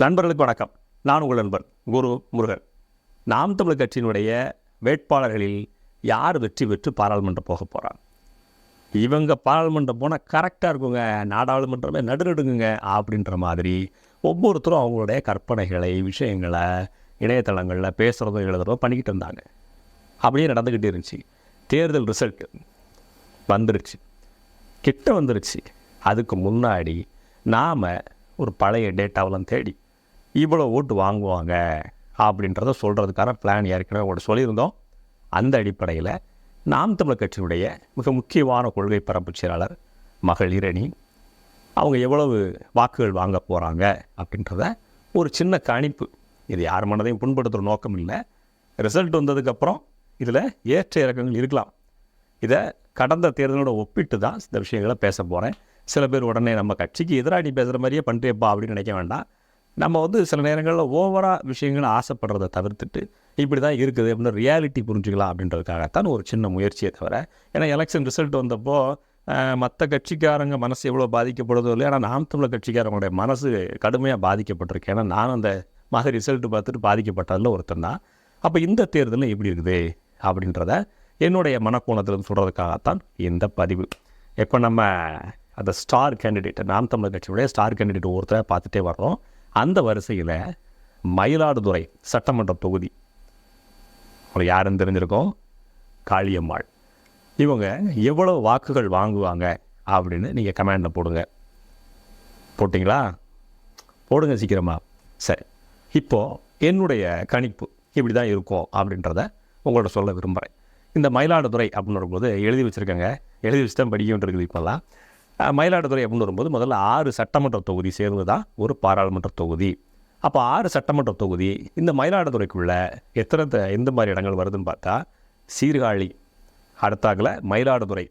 நண்பர்களுக்கு வணக்கம். நான் உங்கள் நண்பர் குரு முருகன். நாம் தமிழர் கட்சியினுடைய வேட்பாளர்களில் யார் வெற்றி பெற்று பாராளுமன்றம் போக போகிறாங்க இவங்க பாராளுமன்றம் போனால் கரெக்டாக இருக்குங்க. நாடாளுமன்றமே நடுநடுங்குங்க அப்படின்ற மாதிரி ஒவ்வொருத்தரும் அவங்களுடைய கற்பனைகளை விஷயங்களை இணையதளங்களில் பேசுகிறதோ எழுதுறதோ பண்ணிக்கிட்டு இருந்தாங்க. அப்படியே நடந்துக்கிட்டே இருந்துச்சு. தேர்தல் ரிசல்ட் வந்துருச்சு. கிட்ட வந்துருச்சு. அதுக்கு முன்னாடி நாம் ஒரு பழைய டேட்டாவெல்லாம் தேடி இவ்வளோ ஓட்டு வாங்குவாங்க அப்படின்றத சொல்கிறதுக்கான பிளான் ஏற்கனவே உங்கள்ட்ட சொல்லியிருந்தோம். அந்த அடிப்படையில் நாம் தமிழர் கட்சியினுடைய மிக முக்கியமான கொள்கை பரப்பு செயலாளர் மகள் இரணி அவங்க எவ்வளவு வாக்குகள் வாங்க போகிறாங்க அப்படின்றத ஒரு சின்ன கணிப்பு. இது யார் மனதையும் புண்படுத்துகிற நோக்கம் இல்லை. ரிசல்ட் வந்ததுக்கப்புறம் இதில் ஏற்ற இறக்கங்கள் இருக்கலாம். இதை கடந்த தேர்தலோட ஒப்பிட்டு தான் இந்த விஷயங்களை பேச போகிறேன் சில பேர் உடனே நம்ம கட்சிக்கு எதிராக நீ பேசுகிற மாதிரியே பண்ணுறியப்பா அப்படின்னு நினைக்க வேண்டாம். நம்ம வந்து சில நேரங்களில் ஓவராக விஷயங்களை ஆசைப்படுறதை தவிர்த்துட்டு இப்படி தான் இருக்குது அப்படின்னு ரியாலிட்டி புரிஞ்சுக்கலாம் அப்படின்றதுக்காகத்தான் ஒரு சின்ன முயற்சியை தவிர ஏன்னா எலெக்ஷன் ரிசல்ட் வந்தப்போ மற்ற கட்சிக்காரங்க மனசு எவ்வளோ பாதிக்கப்படுதோ இல்லையா? ஆனால் நாம் தமிழர் கட்சிக்காரங்களுடைய மனசு கடுமையாக பாதிக்கப்பட்டிருக்கு. ஏன்னா நான் அந்த மாதிரி ரிசல்ட் பார்த்துட்டு பாதிக்கப்பட்டதில் ஒருத்தன் தான். அப்போ இந்த தேர்தலில் எப்படி இருக்குது? அப்படின்றத என்னுடைய மனக்கோணத்தில் சொல்கிறதுக்காகத்தான் இந்த பதிவு. இப்போ நம்ம அந்த ஸ்டார் கேண்டிடேட் நாம் தமிழர் கட்சியுடைய ஸ்டார் கேண்டிடேட் ஒருத்தரை பார்த்துட்டே வர்றோம். அந்த வரிசையில் மயிலாடுதுறை சட்டமன்ற தொகுதி. உங்களுக்கு யாருன்னு தெரிஞ்சிருக்கோம்? காளியம்மாள். இவங்க எவ்வளோ வாக்குகள் வாங்குவாங்க அப்படின்னு நீங்கள் கமெண்டில் போடுங்க. போட்டிங்களா? போடுங்க சீக்கிரமா. சரி. இப்போது என்னுடைய கணிப்பு இப்படி தான் இருக்கும் அப்படின்றத உங்களோட சொல்ல விரும்புகிறேன் இந்த மயிலாடுதுறை அப்படின்னு வரும்போது எழுதி வச்சுருக்கேங்க. எழுதி வச்சு தான் படிக்க இருக்குது இப்போல்லாம். மயிலாடுதுறை அப்படின்னு வரும்போது முதல்ல ஆறு சட்டமன்ற தொகுதி சேர்ந்து தான் ஒரு பாராளுமன்ற தொகுதி. அப்போ ஆறு சட்டமன்ற தொகுதி இந்த மயிலாடுதுறைக்குள்ளே எத்தனை எந்த மாதிரி இடங்கள் வருதுன்னு பார்த்தா சீர்காழி அடுத்தாக்கில் மயிலாடுதுறை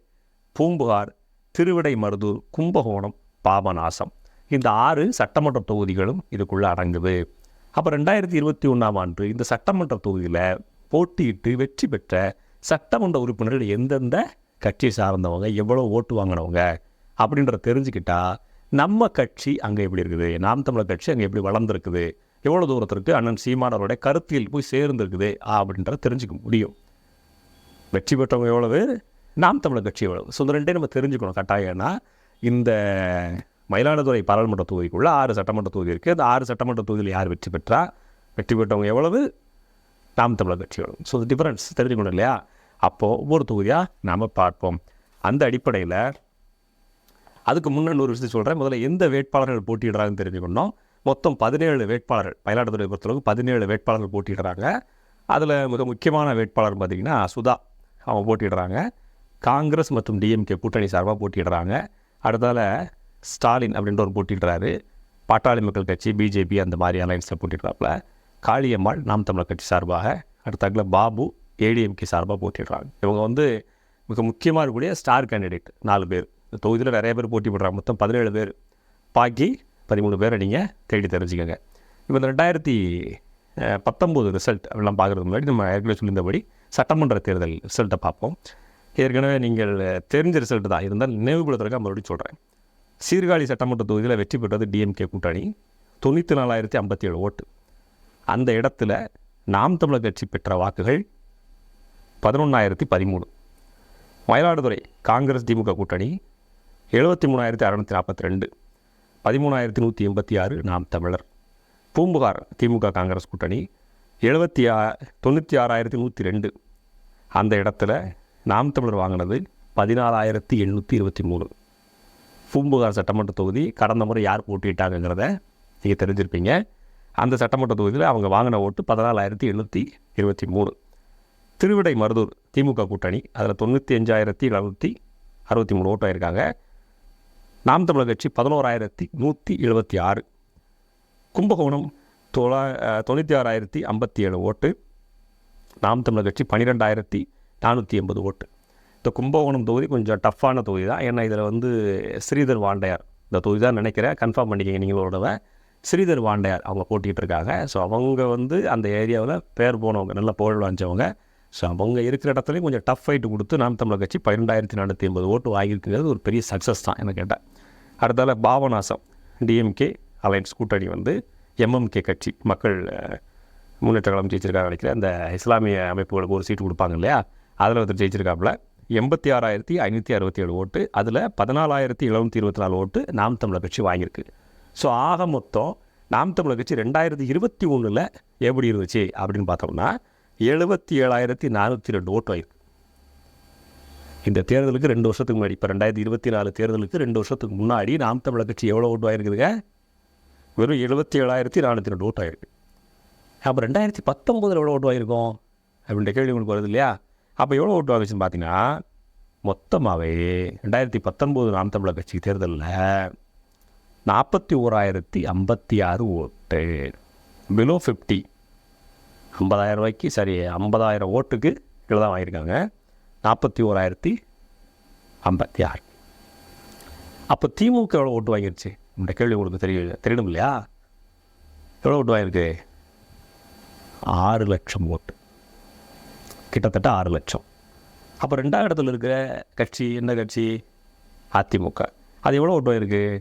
பூம்புகார் திருவிடை மருதூர் கும்பகோணம் பாபநாசம். இந்த ஆறு சட்டமன்ற தொகுதிகளும் இதுக்குள்ளே அடங்குது. அப்போ ரெண்டாயிரத்தி இருபத்தி ஒன்றாம் ஆண்டு இந்த சட்டமன்ற தொகுதியில் போட்டியிட்டு வெற்றி பெற்ற சட்டமன்ற உறுப்பினர்கள் எந்தெந்த கட்சியை சார்ந்தவங்க எவ்வளோ ஓட்டு வாங்கினவங்க அப்படின்றத தெரிஞ்சுக்கிட்டா நம்ம கட்சி அங்கே எப்படி இருக்குது? நாம் தமிழர் கட்சி அங்கே எப்படி வளர்ந்துருக்குது? எவ்வளோ தூரத்திற்கு அண்ணன் சீமானவருடைய கருத்தியல் போய் சேர்ந்துருக்குது? அப்படின்றத தெரிஞ்சுக்க முடியும். வெற்றி பெற்றவங்க எவ்வளவு? நாம் தமிழர் கட்சி எவ்வளவு? ஸோ இந்த ரெண்டே நம்ம தெரிஞ்சுக்கணும். கட்டாயம்னா இந்த மயிலாடுதுறை பாராளுமன்ற தொகுதிக்குள்ளே ஆறு சட்டமன்ற தொகுதி இருக்குது அந்த ஆறு சட்டமன்ற தொகுதியில் யார் வெற்றி பெற்றா? வெற்றி பெற்றவங்க எவ்வளவு? நாம் தமிழர் கட்சி எவ்வளவு? ஸோ டிஃபரன்ஸ் தெரிஞ்சுக்கணும் இல்லையா? அப்போது ஒவ்வொரு தொகுதியாக நாம் பார்ப்போம். அந்த அடிப்படையில் அதுக்கு முன்னே ஒரு விஷயத்தை சொல்கிறேன் முதல்ல எந்த வேட்பாளர்கள் போட்டியிடுறாங்கன்னு தெரிஞ்சுக்கணும். மொத்தம் பதினேழு வேட்பாளர்கள் மயிலாடுதுறை பொறுத்தளவுக்கு பதினேழு வேட்பாளர்கள் போட்டியிடுறாங்க. அதில் மிக முக்கியமான வேட்பாளர் பார்த்திங்கன்னா சுதா அவங்க போட்டிடுறாங்க காங்கிரஸ் மற்றும் டிஎம்கே கூட்டணி சார்பாக போட்டிடுறாங்க அடுத்தால ஸ்டாலின் அப்படின்ற ஒரு போட்டிடுறாரு பாட்டாளி மக்கள் கட்சி பிஜேபி அந்த மாதிரி அலைன்ஸில் போட்டிடுறாப்புல காளியம்மாள் நாம் தமிழர் கட்சி சார்பாக அடுத்தாக்கில் பாபு ஏடிஎம்கே சார்பாக போட்டிடுறாங்க இவங்க வந்து மிக முக்கியமாக இருக்கக்கூடிய ஸ்டார் கேண்டிடேட் நாலு பேர். இந்த தொகுதியில் நிறைய பேர் போட்டி போடுறாங்க. மொத்தம் பதினேழு பேர். பாக்கி பதிமூணு பேரை நீங்கள் தேடி தெரிஞ்சுக்கோங்க. இப்போ இந்த ரெண்டாயிரத்தி பத்தொம்போது ரிசல்ட் எல்லாம் பார்க்குறதுக்கு முன்னாடி நம்ம ஏற்கனவே சொல்லியிருந்தபடி சட்டமன்ற தேர்தல் ரிசல்ட்டை பார்ப்போம். ஏற்கனவே நீங்கள் தெரிஞ்ச ரிசல்ட் தான். இருந்தால் நினைவுபடுத்துறதுக்காக மறுபடியும் சொல்கிறேன் சீர்காழி சட்டமன்ற தொகுதியில் வெற்றி பெற்றது டிஎம்கே கூட்டணி. தொண்ணூற்றி நாலாயிரத்தி ஐம்பத்தி ஏழு ஓட்டு. அந்த இடத்துல நாம் தமிழர் கட்சி பெற்ற வாக்குகள் பதினொன்றாயிரத்தி பதிமூணு. மயிலாடுதுறை காங்கிரஸ் திமுக கூட்டணி எழுபத்தி மூணாயிரத்தி அறநூற்றி நாற்பத்தி ரெண்டு. பதிமூணாயிரத்தி நூற்றி எண்பத்தி ஆறு நாம் தமிழர். பூம்புகார் திமுக காங்கிரஸ் கூட்டணி எழுபத்தி ஆ தொண்ணூற்றி ஆறாயிரத்தி நூற்றி ரெண்டு. அந்த இடத்துல நாம் தமிழர் வாங்கினது பதினாலாயிரத்தி எண்ணூற்றி இருபத்தி மூணு. பூம்புகார் சட்டமன்ற தொகுதி கடந்த முறை யார் போட்டியிட்டாங்கங்கிறத நீங்கள் தெரிஞ்சிருப்பீங்க. அந்த சட்டமன்ற தொகுதியில் அவங்க வாங்கின ஓட்டு பதினாலாயிரத்தி எண்ணூற்றி இருபத்தி மூணு. திருவிடை மருதூர் திமுக கூட்டணி அதில் தொண்ணூற்றி அஞ்சாயிரத்தி எழுநூற்றி அறுபத்தி மூணு ஓட்டு ஆயிருக்காங்க நாம் தமிழர் கட்சி பதினோராயிரத்தி நூற்றி எழுபத்தி ஆறு. கும்பகோணம் தொள்ளா தொண்ணூற்றி ஆறாயிரத்தி ஐம்பத்தி ஏழு ஓட்டு. நாம் தமிழர் கட்சி பன்னிரெண்டாயிரத்தி நானூற்றி எண்பது ஓட்டு. இந்த கும்பகோணம் தொகுதி கொஞ்சம் டஃப்பான தொகுதி தான். ஏன்னா இதில் வந்து ஸ்ரீதர் வாண்டையார் இந்த தொகுதி தான் நினைக்கிறேன். கன்ஃபார்ம் பண்ணிக்கங்க நீங்களோடவ ஸ்ரீதர் வாண்டையார் அவங்க போட்டிகிட்டு இருக்காங்க. ஸோ அவங்க வந்து அந்த ஏரியாவில் பேர் போனவங்க நல்ல புகழ் வாஞ்சவங்க ஸோ அவங்க இருக்கிற இடத்துலையும் கொஞ்சம் டஃப் ஃபைட்டு கொடுத்து நாம் தமிழர் கட்சி பன்னெண்டாயிரத்தி நானூற்றி எண்பது ஓட்டு வாங்கியிருக்குங்கிறது ஒரு பெரிய சக்ஸஸ் தான் என்ன கேட்டால் அடுத்தால பாவநாசம் டிஎம்கே அலையன்ஸ் கூட்டணி வந்து எம்எம்கே கட்சி மக்கள் முன்னேற்ற கழகம் ஜெயிச்சிருக்காங்க நினைக்கிறேன். அந்த இஸ்லாமிய அமைப்புகளுக்கு ஒரு சீட்டு கொடுப்பாங்க இல்லையா? அதில் ஒருத்தர் ஜெயிச்சிருக்காப்புல. எண்பத்தி ஆறாயிரத்தி ஐநூற்றி அறுபத்தி ஏழு ஓட்டு அதில் பதினாலாயிரத்தி எழுநூற்றி இருபத்தி நாலு ஓட்டு நாம் தமிழர் கட்சி வாங்கியிருக்கு. ஸோ ஆக மொத்தம் நாம் தமிழர் கட்சி ரெண்டாயிரத்தி இருபத்தி ஒன்றில் எப்படி இருந்துச்சு அப்படின்னு பார்த்தோம்னா எழுபத்தி ஏழாயிரத்தி நானூற்றி ரெண்டு ஓட்டு ஆயிருக்கு இந்த தேர்தலுக்கு ரெண்டு வருஷத்துக்கு முன்னாடி இப்போ ரெண்டாயிரத்தி இருபத்தி நாலு தேர்தலுக்கு ரெண்டு வருஷத்துக்கு முன்னாடி நாம் தமிழர் கட்சி எவ்வளோ ஓட்டு ஆயிருக்குதுங்க வெறும் எழுபத்தி ஏழாயிரத்தி நானூற்றி ரெண்டு ஓட்டு ஆயிருக்கு அப்போ ரெண்டாயிரத்தி பத்தொம்போதில் எவ்வளோ ஓட்டு ஆயிருக்கும் அப்படின்ற கேள்வி உங்களுக்கு வருது இல்லையா? அப்போ எவ்வளோ ஓட்டு வாங்குச்சுன்னு பார்த்தீங்கன்னா மொத்தமாகவே ரெண்டாயிரத்தி பத்தொம்போது நாம் தமிழர் கட்சி தேர்தலில் நாற்பத்தி ஓராயிரத்தி ஐம்பத்தி ஆறு ஓட்டு. பிலோ ஃபிஃப்டி ஐம்பதாயிரம் ரூபாய்க்கு சரி ஐம்பதாயிரம் ஓட்டுக்கு கீழே தான் வாங்கியிருக்காங்க. நாற்பத்தி ஓராயிரத்தி ஐம்பத்தி ஆறு. அப்போ திமுக எவ்வளோ ஓட்டு வாங்கிருச்சு? இந்த கேள்வி உங்களுக்கு தெரிய தெரியணும் இல்லையா? எவ்வளோ ஓட்டு வாங்கியிருக்கு? ஆறு லட்சம் ஓட்டு. கிட்டத்தட்ட ஆறு லட்சம். அப்போ ரெண்டாவது இடத்துல இருக்கிற கட்சி என்ன கட்சி? அதிமுக. அது எவ்வளோ ஓட்டு வாங்கியிருக்கு?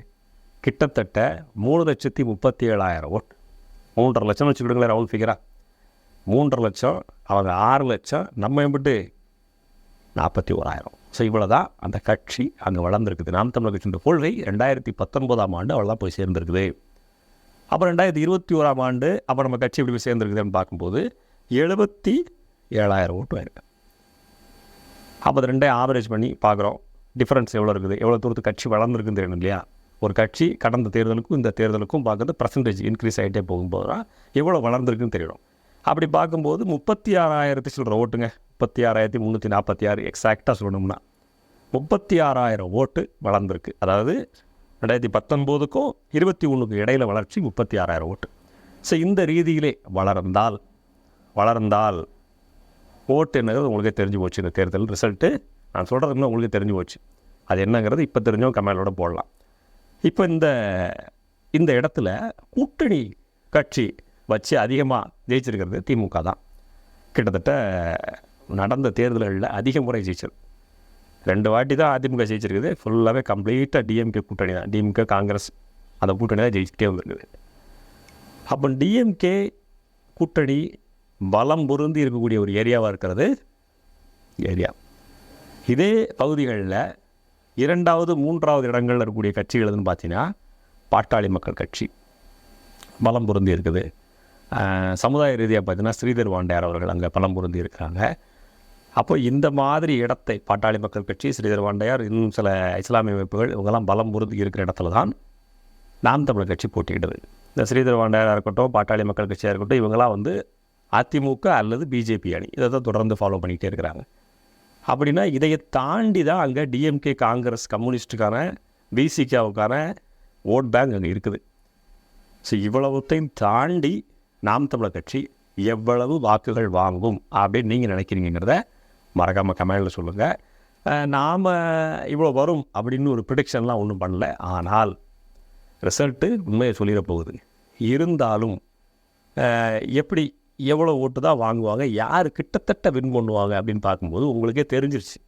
கிட்டத்தட்ட மூணு லட்சத்தி முப்பத்தி ஏழாயிரம் ஓட்டு. மூன்றரை லட்சம் வச்சுக்கிடுங்களேன் ரவுண்ட் ஃபிகராக மூன்றரை லட்சம் அவங்க ஆறு லட்சம் நம்ம எம்பிட்டு நாற்பத்தி ஓராயிரம். ஸோ இவ்வளோ தான் அந்த கட்சி அங்கே வளர்ந்துருக்குது. நாம் தமிழர் கட்சியின் கொள்கை ரெண்டாயிரத்தி பத்தொன்பதாம் ஆண்டு அவள் தான் போய் சேர்ந்துருக்குது. அப்போ ரெண்டாயிரத்தி இருபத்தி ஓராம் ஆண்டு அப்போ நம்ம கட்சி எப்படி போய் சேர்ந்துருக்குதுன்னு பார்க்கும்போது எழுபத்தி ஏழாயிரம் ஓட்டு ஆயிருக்கு அப்போ அது ரெண்டையும் ஆவரேஜ் பண்ணி பார்க்குறோம். டிஃப்ரென்ஸ் எவ்வளோ இருக்குது? எவ்வளோ தூரத்துக்கு கட்சி வளர்ந்துருக்குன்னு தெரியணும் இல்லையா? ஒரு கட்சி கடந்த தேர்தலுக்கும் இந்த தேர்தலுக்கும் பார்க்குறது பர்சன்டேஜ் இன்க்ரீஸ் ஆகிட்டே போகும்போது தான் எவ்வளோ வளர்ந்துருக்குன்னு தெரியணும். அப்படி பார்க்கும்போது முப்பத்தி ஆறாயிரத்தி சொல்கிற ஓட்டுங்க. முப்பத்தி ஆறாயிரத்தி முந்நூற்றி நாற்பத்தி ஆறு எக்ஸாக்டாக சொல்லணும்னா. முப்பத்தி ஆறாயிரம் ஓட்டு வளர்ந்துருக்கு. அதாவது ரெண்டாயிரத்தி பத்தொன்பதுக்கும் இருபத்தி ஒன்றுக்கும் இடையில வளர்ச்சி முப்பத்தி ஆறாயிரம் ஓட்டு. ஸோ இந்த ரீதியிலே வளர்ந்தால் வளர்ந்தால் ஓட்டு என்னங்கிறது உங்களுக்கே தெரிஞ்சு போச்சு. இந்த தேர்தல் ரிசல்ட்டு நான் சொல்கிறதுக்கு உங்களுக்கு தெரிஞ்சு போச்சு. அது என்னங்கிறது இப்போ தெரிஞ்சவங்க கமெண்டோட போடலாம். இப்போ இந்த இந்த இடத்துல கூட்டணி கட்சி வச்சு அதிகமாக ஜெயிச்சிருக்கிறது திமுக தான். கிட்டத்தட்ட நடந்த தேர்தல்களில் அதிக முறை ஜெயிச்சது. ரெண்டு வாட்டி தான் அதிமுக ஜெயிச்சிருக்குது. ஃபுல்லாகவே கம்ப்ளீட்டாக டிஎம்கே கூட்டணி தான். டிஎம்கே காங்கிரஸ் அந்த கூட்டணி தான் ஜெயிச்சுட்டே வந்திருக்குது. அப்போ டிஎம்கே கூட்டணி பலம் பொருந்தி இருக்கக்கூடிய ஒரு ஏரியாவாக இருக்கிறது? ஏரியா. இதே பகுதிகளில் இரண்டாவது மூன்றாவது இடங்களில் இருக்கக்கூடிய கட்சிகள் எதுன்னு பார்த்தீங்கன்னா பாட்டாளி மக்கள் கட்சி. பலம் பொருந்தி இருக்குது. சமுதாய ரீதியாக பார்த்தீங்கன்னா ஸ்ரீதர் வாண்டையார் அவர்கள் அங்கே பலம் பொருந்தி இருக்கிறாங்க அப்போ இந்த மாதிரி இடத்தை பாட்டாளி மக்கள் கட்சி ஸ்ரீதர் வாண்டையார் இன்னும் சில இஸ்லாமிய அமைப்புகள் இவங்கெல்லாம் பலம் பொருந்தி இருக்கிற இடத்துல தான் நாம் தமிழர் கட்சி போட்டியிடுது. இந்த ஸ்ரீதர் வாண்டையாராக இருக்கட்டும் பாட்டாளி மக்கள் கட்சியாக இருக்கட்டும் இவங்கெல்லாம் வந்து அதிமுக அல்லது பிஜேபி அணி. இதை தான் தொடர்ந்து ஃபாலோ பண்ணிகிட்டே இருக்கிறாங்க. அப்படின்னா இதையை தாண்டி தான் அங்கே டிஎம்கே காங்கிரஸ் கம்யூனிஸ்ட்டுக்கான பிசிகாவுக்கான ஓட் பேங்க் அங்கே இருக்குது. ஸோ இவ்வளவுத்தையும் தாண்டி நாம் தமிழர் கட்சி எவ்வளவு வாக்குகள் வாங்கும் அப்படின்னு நீங்கள் நினைக்கிறீங்கிறத மறக்காமல் கமெண்டில் சொல்லுங்கள் நாம் இவ்வளோ வரும் அப்படின்னு ஒரு ப்ரிடிக்ஷன்லாம் ஒன்றும் பண்ணல. ஆனால் ரிசல்ட்டு உண்மையை சொல்லிட போகுது. இருந்தாலும் எப்படி எவ்வளோ ஓட்டு தான் வாங்குவாங்க யார் கிட்டத்தட்ட வின் பண்ணுவாங்க அப்படின்னு பார்க்கும்போது உங்களுக்கே தெரிஞ்சிருச்சு.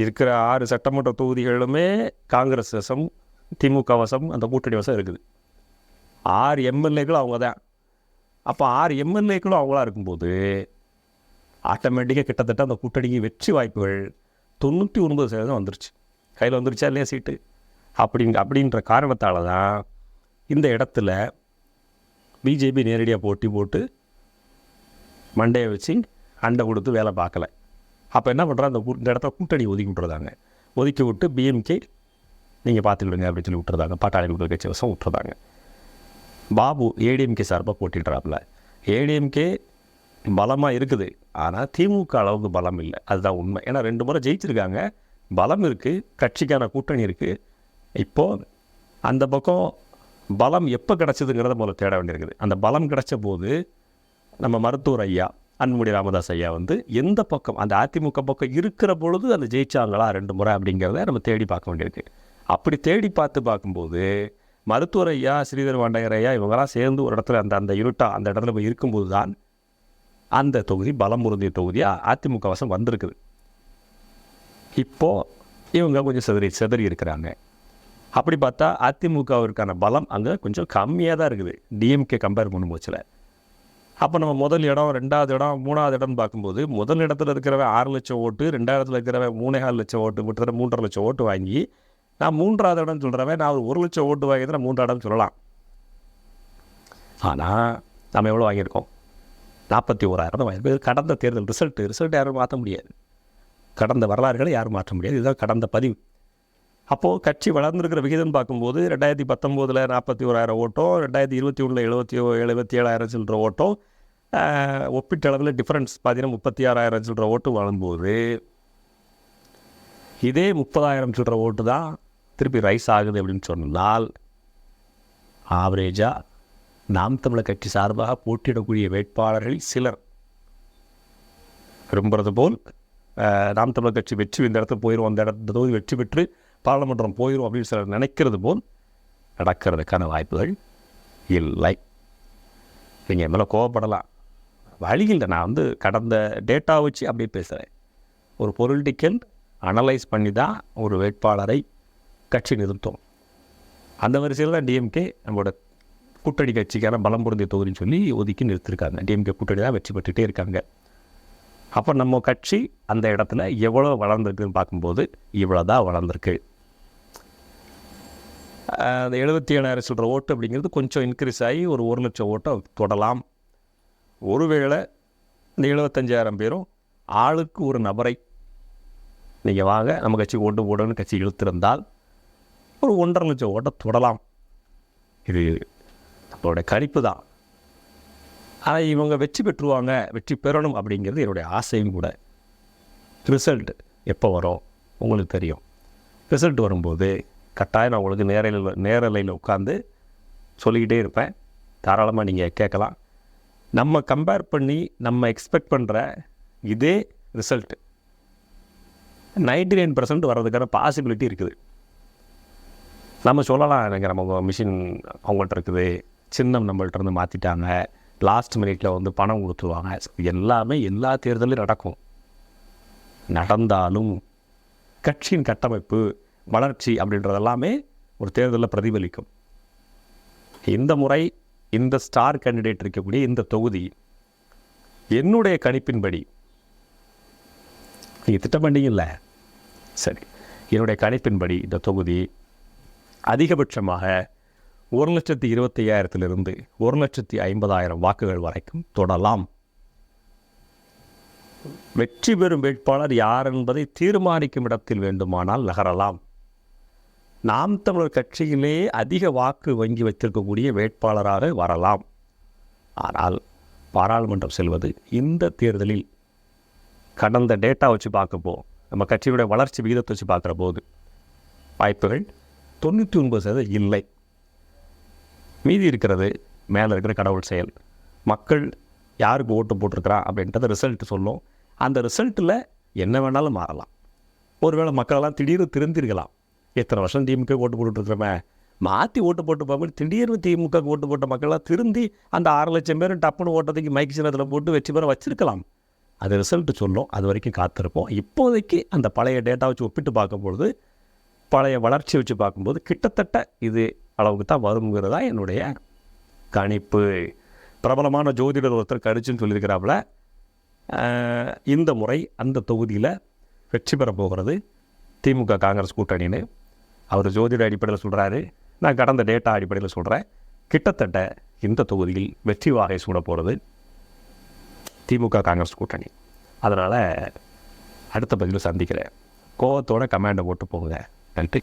இருக்கிற ஆறு சட்டமன்ற தொகுதிகளுமே காங்கிரஸ் வசம் திமுக வசம் அந்த கூட்டணி வசம் இருக்குது. ஆறு எம்எல்ஏக்கள் அவங்க தான். அப்போ ஆறு எம்எல்ஏக்களும் அவங்களா இருக்கும்போது ஆட்டோமேட்டிக்காக கிட்டத்தட்ட அந்த கூட்டணிக்கு வெற்றி வாய்ப்புகள் தொண்ணூற்றி ஒன்பது சதவீதம் வந்துருச்சு. கையில் வந்துருச்சா இல்லையா சீட்டு? அப்படிங்க அப்படின்ற காரணத்தால் தான் இந்த இடத்துல பிஜேபி நேரடியாக போட்டி போட்டு மண்டையை வச்சு அண்டை கொடுத்து வேலை பார்க்கல. அப்போ என்ன பண்ணுறாங்க அந்த இந்த இடத்துல கூட்டணி ஒதுக்கி விட்டுறதாங்க ஒதுக்கி விட்டு பிஎம்கே நீங்கள் பார்த்துக்கிடுங்க அப்படின்னு சொல்லி விட்டுறதாங்க பாட்டாளி மக்கள் கட்சி வசம் விட்டுறதாங்க பாபு ஏடிஎம்கே சார்பாக போட்டிடுறாப்புல ஏடிஎம்கே பலமாக இருக்குது. ஆனால் திமுக அளவுக்கு பலம் இல்லை. அதுதான் உண்மை. ஏன்னா ரெண்டு முறை ஜெயிச்சிருக்காங்க. பலம் இருக்குது கட்சிக்கான கூட்டணி இருக்குது இப்போது அந்த பக்கம் பலம் எப்போ கிடச்சிதுங்கிறத முதல்ல தேட வேண்டியிருக்குது. அந்த பலம் கிடைச்ச போது நம்ம மருத்துவர் ஐயா அன்புமணி ராமதாஸ் ஐயா வந்து எந்த பக்கம் அந்த அதிமுக பக்கம் இருக்கிற பொழுது அந்த ஜெயிச்சாங்களா ரெண்டு முறை அப்படிங்கிறத நம்ம தேடி பார்க்க வேண்டியிருக்கு. அப்படி தேடி பார்த்து பார்க்கும்போது மருத்துவர் ஐயா ஸ்ரீதர் வாண்டையர் ஐயா இவங்கெல்லாம் சேர்ந்து ஒரு இடத்துல அந்த அந்த யூனிட்டாக அந்த இடத்துல போய் இருக்கும்போது தான் அந்த தொகுதி பலம் பொருந்திய தொகுதியாக அதிமுக வசம் வந்திருக்குது. இப்போது இவங்க கொஞ்சம் சிதறி சிதறி இருக்கிறாங்க. அப்படி பார்த்தா அதிமுகவிற்கான பலம் அங்கே கொஞ்சம் கம்மியாக தான் இருக்குது. டிஎம்கே கம்பேர் பண்ணும் போச்சில். அப்போ நம்ம முதல் இடம் ரெண்டாவது இடம் மூணாவது இடம்னு பார்க்கும்போது முதல் இடத்துல இருக்கிறவன் ஆறு லட்சம் ஓட்டு ரெண்டாயிரத்தில் இருக்கிறவன் மூணேகால் லட்சம் ஓட்டு கிட்டத்தட்ட மூன்றரை லட்சம் ஓட்டு வாங்கி நான் மூன்றாவது இடம் சொல்கிறவன் நான் ஒரு லட்சம் ஓட்டு வாங்கியது நான் மூன்றாவது இடம் சொல்லலாம். ஆனால் நம்ம எவ்வளோ வாங்கியிருக்கோம்? நாற்பத்தி ஓராயிரம் தான் வாங்கியிருக்கோம். கடந்த தேர்தல் ரிசல்ட்டு ரிசல்ட் யாரும் மாற்ற முடியாது. கடந்த வரலாறுகளை யாரும் மாற்ற முடியாது. இதுதான் கடந்த பதிவு. அப்போது கட்சி வளர்ந்துருக்கிற விகிதம் பார்க்கும்போது ரெண்டாயிரத்தி பத்தொம்போதில் நாற்பத்தி ஓராயிரம் ஓட்டம் ரெண்டாயிரத்தி இருபத்தி ஒன்றில் எழுபத்தி ஓ எழுபத்தி ஏழாயிரம் சில்லற ஓட்டம். ஒப்பீட்டளவில் டிஃப்ரென்ஸ் பார்த்தீங்கன்னா முப்பத்தி ஆறாயிரம் சில்லற ஓட்டு வாழும்போது இதே முப்பதாயிரம் சில்லற ஓட்டு தான் திருப்பி ரைஸ் ஆகுது அப்படின்னு சொன்னால் ஆவரேஜாக நாம் தமிழர் கட்சி சார்பாக போட்டியிடக்கூடிய வேட்பாளர்கள் சிலர். விரும்புறது போல் நாம் தமிழர் கட்சி வெற்றி இந்த இடத்துல போயிடும் அந்த இடத்த தொகுதி வெற்றி பெற்று பாராளுமன்றம் போயிடும் அப்படின்னு சிலர் நினைக்கிறது போல் நடக்கிறதுக்கான வாய்ப்புகள் இல்லை. நீங்கள் என் மேலே கோவப்படலாம். வழி இல்லை. நான் வந்து கடந்த டேட்டா வச்சு அப்படியே பேசுகிறேன் ஒரு பொலிட்டிக்கல் அனலைஸ் பண்ணி தான் ஒரு வேட்பாளரை கட்சி நிறுத்தும். அந்த வரிசையில் தான் டிஎம்கே நம்மளோட கூட்டணி கட்சிக்கான பலம் பொருந்திய தொகுதின்னு சொல்லி ஒதுக்கி நிறுத்திருக்காங்க. டிஎம்கே கூட்டணி தான் வெற்றி பெற்றுட்டே இருக்காங்க. அப்போ நம்ம கட்சி அந்த இடத்துல எவ்வளோ வளர்ந்துருக்குன்னு பார்க்கும்போது இவ்வளோ தான் வளர்ந்துருக்கு. அந்த எழுபத்தி ஏழாயிரம் சொல்கிற ஓட்டு அப்படிங்கிறது கொஞ்சம் இன்க்ரீஸ் ஆகி ஒரு ஒரு லட்சம் ஓட்டை தொடலாம். ஒருவேளை இந்த எழுபத்தஞ்சாயிரம் பேரும் ஆளுக்கு ஒரு நபரை நீங்கள் வாங்க நம்ம கட்சி ஓட்டு போடணும்னு கட்சி இழுத்திருந்தால் ஒரு ஒன்றரை லட்சம் ஓட்ட தொடலாம். இது நம்மளுடைய கணிப்பு தான். ஆனால் இவங்க வெற்றி பெற்றுவாங்க வெற்றி பெறணும் அப்படிங்கிறது என்னுடைய ஆசையும் கூட. ரிசல்ட் எப்போ வரும்? உங்களுக்கு தெரியும். ரிசல்ட் வரும்போது கட்டாயம் நான் உங்களுக்கு நேரலையில் நேரலையில் உட்காந்து சொல்லிக்கிட்டே இருப்பேன். தாராளமாக நீங்கள் கேட்கலாம். நம்ம கம்பேர் பண்ணி நம்ம எக்ஸ்பெக்ட் பண்ணுற இதே ரிசல்ட் நைன்டி நைன் பர்சன்ட் வர்றதுக்கான பாசிபிலிட்டி இருக்குது. நம்ம சொல்லலாம் எனக்கு நம்ம மிஷின் அவங்கள்ட்ட இருக்குது. சின்னம் நம்மள்ட்ட இருந்து மாற்றிட்டாங்க லாஸ்ட் மினிட்ல வந்து பணம் கொடுத்துருவாங்க. எல்லாமே எல்லா தேர்தலையும் நடக்கும். நடந்தாலும் கட்சியின் கட்டமைப்பு வளர்ச்சி அப்படின்றது எல்லாமே ஒரு தேர்தலில் பிரதிபலிக்கும். இந்த முறை இந்த ஸ்டார் கேண்டிடேட் இருக்கக்கூடிய இந்த தொகுதி என்னுடைய கணிப்பின்படி நீங்கள் திட்டம் பண்ணீங்கல்ல? சரி. என்னுடைய கணிப்பின்படி இந்த தொகுதி அதிகபட்சமாக ஒரு லட்சத்தி இருபத்தி ஐயாயிரத்திலிருந்து ஒரு லட்சத்தி ஐம்பதாயிரம் வாக்குகள் வரைக்கும் தொடலாம். வெற்றி பெறும் வேட்பாளர் யார் என்பதை தீர்மானிக்கும் இடத்தில் வேண்டுமானால் நகரலாம். நாம் தமிழர் கட்சியிலே அதிக வாக்கு வங்கி வைத்திருக்கக்கூடிய வேட்பாளராக வரலாம். ஆனால் பாராளுமன்றம் செல்வது இந்த தேர்தலில் கடந்த டேட்டா வச்சு பார்க்கப்போ நம்ம கட்சியுடைய வளர்ச்சி விகிதத்தை வச்சு பார்க்குற போது வாய்ப்புகள் தொண்ணூற்றி ஒன்பது சதவீதம் இல்லை. மீதி இருக்கிறது மேலே இருக்கிற கடவுள் செயல். மக்கள் யாருக்கு ஓட்டு போட்டிருக்கிறா அப்படின்றத ரிசல்ட் சொல்லும். அந்த ரிசல்ட்டில் என்ன வேணாலும் மாறலாம். ஒருவேளை மக்களெல்லாம் திடீர்னு திருந்திருக்கலாம். எத்தனை வருஷம் திமுக ஓட்டு போட்டுருக்குறமே மாற்றி ஓட்டு போட்டு பார்ப்போம் திடீர்னு திமுக ஓட்டு போட்ட மக்கள்லாம் திருந்தி அந்த ஆறு லட்சம் பேர் டப்புன்னு ஓட்டத்துக்கு மைக் சின்னத்தில் போட்டு வெற்றி பெற வச்சிருக்கலாம். அது ரிசல்ட் சொல்லும். அது வரைக்கும் காத்திருப்போம். இப்போதைக்கு அந்த பழைய டேட்டா வச்சு ஒப்பிட்டு பார்க்கும்பொழுது பழைய வளர்ச்சி வச்சு பார்க்கும்போது கிட்டத்தட்ட இது அளவுக்கு தான் வருங்கிறதா என்னுடைய கணிப்பு. பிரபலமான ஜோதிடர் ஒருத்தர் கருச்சுன்னு சொல்லியிருக்கிறாப்புல. இந்த முறை அந்த தொகுதியில் வெற்றி பெற போகிறது திமுக காங்கிரஸ் கூட்டணின்னு. அவர் ஜோதிட அடிப்படையில் சொல்கிறாரு நான் கடந்த டேட்டா அடிப்படையில் சொல்கிறேன் கிட்டத்தட்ட இந்த தொகுதியில் வெற்றி வாகை சூட போகிறது திமுக காங்கிரஸ் கூட்டணி. அதனால் அடுத்த பதிவில் சந்திக்கிறேன். கோவத்தோட கமாண்டை போட்டு போங்க. అంటే